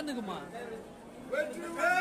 那个嘛。